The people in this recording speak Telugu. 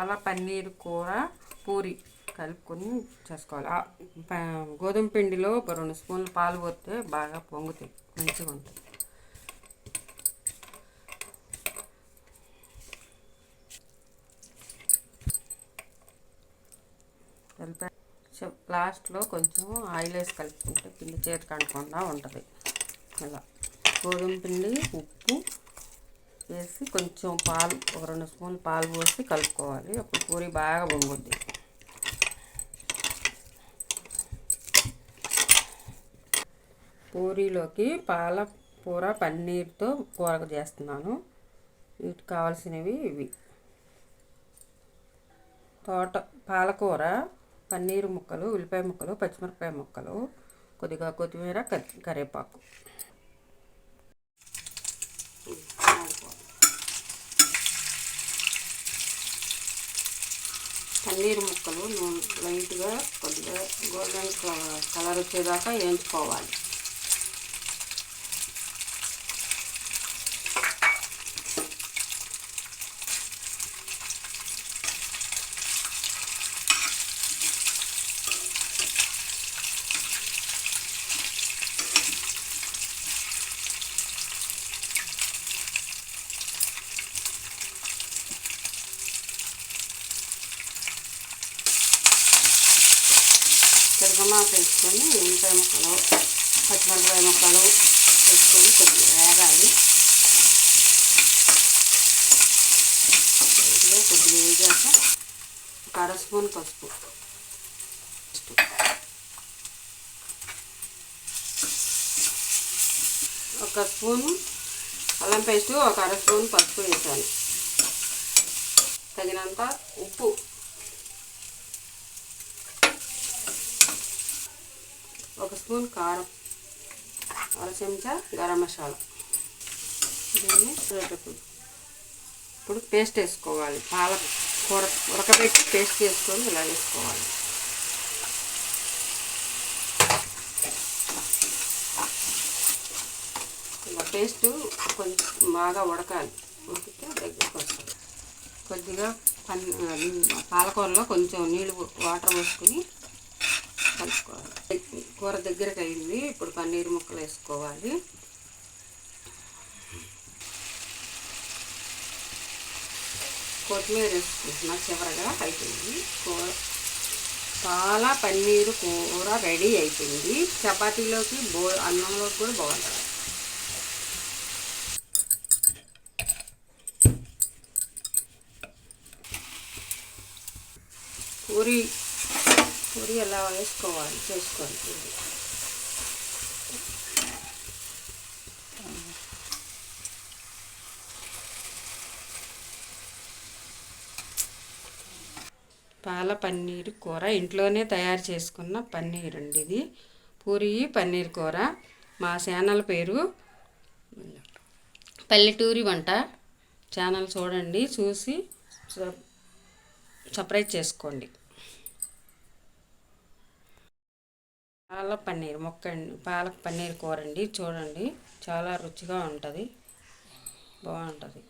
అలా పన్నీర్ కూర పూరి కలుపుకొని చేసుకోవాలి. గోధుమ పిండిలో ఒక రెండు స్పూన్లు పాలు పోతే బాగా పొంగుతాయి మంచిగా ఉంటుంది కలిపా లాస్ట్లో కొంచెం ఆయిల్ వేసి కలుపుకుంటే పిండి చేతికి అంటకుండా ఉంటుంది. ఇలా గోధుమ పిండి ఉప్పు వేసి కొంచెం పాలు ఒక రెండు స్పూన్లు పాలు పోసి కలుపుకోవాలి. అప్పుడు పూరి బాగా పొంగుద్ది. పూరీలోకి పాలపూర పన్నీర్తో కూర చేస్తున్నాను. వీటికి కావాల్సినవి ఇవి. తోట పాలకూర పన్నీరు ముక్కలు ఉల్లిపాయ ముక్కలు పచ్చిమిరపకాయ ముక్కలు కొద్దిగా కొత్తిమీర కరివేపాకు. పన్నీరు ముక్కలు లైట్గా కొద్దిగా గోల్డెన్ కలర్ వచ్చేదాకా వేయించుకోవాలి. తిరగమాత వేసుకొని ఉల్లిపాయ ముక్కలు పచ్చిమిరపకాయ ముక్కలు వేసుకొని కొద్దిగా వేగాలి. కొద్దిగా కొద్దిగా వేగాక ఒక అర స్పూన్ పసుపు. ఒక స్పూను అల్లం పేస్ట్ ఒక అర స్పూన్ పసుపు వేసాను. తగినంత ఉప్పు ఒక స్పూన్ కారం అర చెంచా గరం మసాలా. దీన్ని ఉడకపెట్టు. ఇప్పుడు పేస్ట్ వేసుకోవాలి. పాల కూర ఉడకబెట్టి పేస్ట్ చేసుకొని ఇలా వేసుకోవాలి. ఇలా పేస్ట్ కొంచెం బాగా ఉడకాలి. ఉడికితే దగ్గరికి వస్తుంది. కొద్దిగా పన్ పాలకూరలో కొంచెం నీళ్ళు వాటర్ పోసుకుని కలుపుకోవాలి. కూర దగ్గరకు అయింది. ఇప్పుడు పన్నీర్ ముక్కలు వేసుకోవాలి. కొత్తిమీర వేసుకుంటున్నా చివరగా అయిపోయింది. కూర చాలా పన్నీరు కూర రెడీ అయిపోయింది. చపాతీలోకి బో అన్నంలోకి కూడా బాగుంటుంది. పూరి పూరి ఎలా వేసుకోవాలి? చేసుకోవాలి పూరి పాల పన్నీర్ కూర ఇంట్లోనే తయారు చేసుకున్న పన్నీర్ అండి ఇది. పూరి పన్నీర్ కూర. మా ఛానల్ పేరు పల్లెటూరి వంట ఛానల్ చూడండి చూసి సబ్- చేసుకోండి. పాల పన్నీర్ మొక్క పాలక పన్నీర్ కూర అండి చూడండి. చాలా రుచిగా ఉంటుంది. బాగుంటుంది.